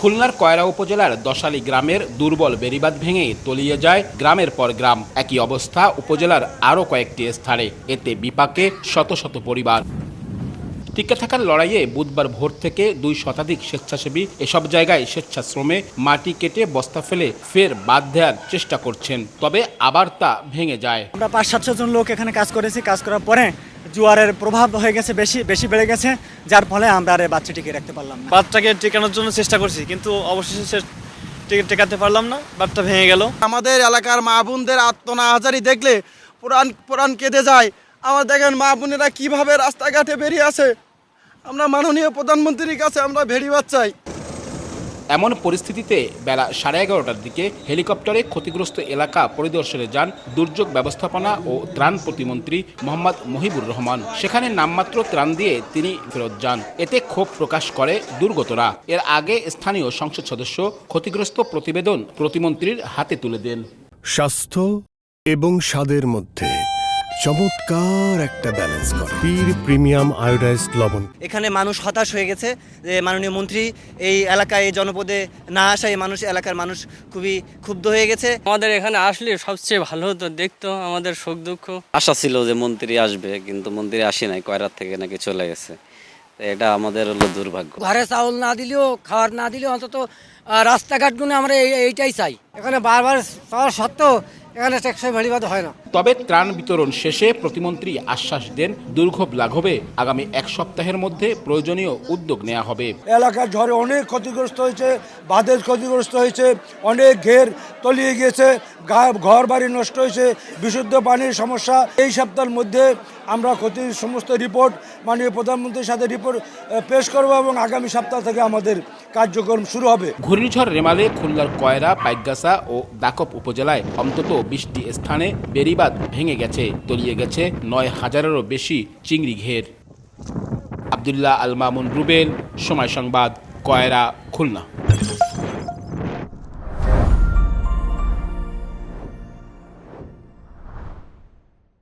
খুলনার কয়রা উপজেলার দশালী গ্রামের দুর্বল বেড়িবাঁধ ভেঙে তলিয়ে যায় গ্রামের পর গ্রাম। একই অবস্থা উপজেলার আরও কয়েকটি স্থানে। এতে বিপাকে শত শত পরিবার। টিকে থাকার লড়াইয়ে বুধবার ভোর থেকে দুই শতাধিক স্বেচ্ছাসেবী এসব জায়গায় স্বেচ্ছাশ্রমে মাটি কেটে বস্তা ফেলে ফের বাদ দেওয়ার চেষ্টা করছেন। তবে আবার তা ভেঙে যায়। আমরা পাঁচ সাতশো জন লোক এখানে কাজ করেছি। কাজ করার পরে জোয়ারের প্রভাব হয়ে গেছে বেশি বেশি বেড়ে গেছে যার ফলে আমরা আর এই বাচ্চাটিকে রাখতে পারলাম না। বাচ্চাকে টেকানোর জন্য চেষ্টা করছি কিন্তু অবশেষে টেকাতে পারলাম না বাচ্চা ভেঙে গেল। আমাদের এলাকার মা বোনদের আত্মনা হাজারি দেখলে পুরাণ পুরাণ কেঁদে যায়। আমার দেখেন মা বোনেরা কীভাবে রাস্তাঘাটে বেরিয়ে আসে। আমরা মাননীয় প্রধানমন্ত্রীর কাছে আমরা ভেড়ি চাই এমন পরিস্থিতিতে বেলা সাড়ে এগারোটার দিকে হেলিকপ্টারে ক্ষতিগ্রস্ত এলাকা পরিদর্শনে যান দুর্যোগ ব্যবস্থাপনা ও ত্রাণ প্রতিমন্ত্রী মোহাম্মদ মহিবুর রহমান। সেখানে নামমাত্র ত্রাণ দিয়ে তিনি ফেরত যান। এতে ক্ষোভ প্রকাশ করে দুর্গতরা। এর আগে স্থানীয় সংসদ সদস্য ক্ষতিগ্রস্ত প্রতিবেদন প্রতিমন্ত্রীর হাতে তুলে দেন। স্বাস্থ্য এবং স্বাদের মধ্যে চমৎকার একটা ব্যালেন্স করে। পীর প্রিমিয়াম আয়োডাইজড লবণ। এখানে মানুষ হতাশ হয়ে গেছে যে মাননীয় মন্ত্রী এই এলাকায় এই জনপদে না আসায় মানুষ এলাকার মানুষ খুবই ক্ষুব্ধ হয়ে গেছে। আমাদের এখানে আসলে সবচেয়ে ভালো হতো দেখতো আমাদের সুখ দুঃখ। আশা ছিল যে মন্ত্রী আসবে কিন্তু মন্ত্রী আসে নাই কয়রাত থেকে নাকি চলে গেছে। এটা আমাদের হলো দুর্ভাগ্য। ঘরে চাউল না দিলেও খাবার না দিলেও অন্তত রাস্তাঘাটগুলো আমরা এই- এইটাই চাই। এখানে বারবার চাওয়ার সত্ত্বেও এখানে টেকসই ভেড়িবাদ হয় না। তবে ত্রাণ বিতরণ শেষে প্রতিমন্ত্রী আশ্বাস দেন দুর্ভোগ লাঘবে আগামী এক সপ্তাহের মধ্যে প্রয়োজনীয় উদ্যোগ নেওয়া হবে। এলাকার ঝড়ে অনেক ক্ষতিগ্রস্ত হয়েছে বাঁধের ক্ষতিগ্রস্ত হয়েছে অনেক ঘের তলিয়ে গিয়েছে ঘর বাড়ি নষ্ট হয়েছে বিশুদ্ধ পানির সমস্যা। এই সপ্তাহের মধ্যে আমরা ক্ষতির সমস্ত রিপোর্ট মাননীয় প্রধানমন্ত্রীর সাথে রিপোর্ট পেশ করব এবং আগামী সপ্তাহ থেকে আমাদের কার্যক্রম শুরু হবে। ঘূর্ণিঝড় রেমালে খুলনার কয়রা পাইকগাছা ও দাকপ উপজেলায় অন্তত বিশটি স্থানে বেড়িবাঁধ ভেঙে গেছে, তলিয়ে গেছে নয় হাজারেরও বেশি চিংড়ি ঘের। আবদুল্লাহ আল মামুন রুবেল, সময় সংবাদ, কয়রা, খুলনা।